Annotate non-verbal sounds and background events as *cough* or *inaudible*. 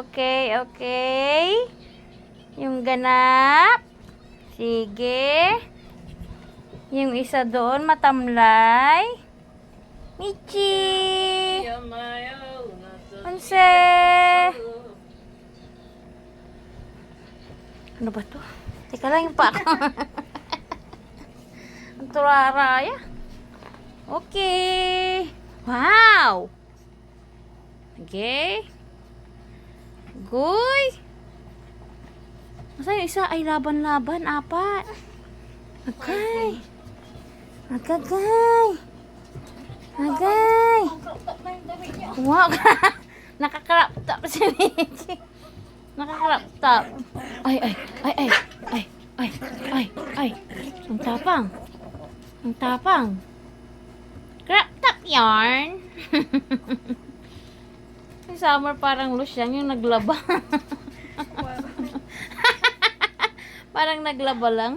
okay, okay. Yung ganap. Sige. Yung isa doon, matamlay. Michi! Anse! Ano ba to? Teka lang yung pa ako. *laughs* Ang turaraya. Okay. Wow! Okay. Goy! Masa yung isa ay laban-laban, apat. Agay. Agagay. Agay. Wow. *laughs* Nakakrap top si Michi. Nakakrap top. Ay, ay, ay, ay, ay, ay, ay, ay. Ang tapang. Ang tapang. Crop top yarn. *laughs* si Summer parang Lucian yung naglaba. *laughs* parang naglaba lang.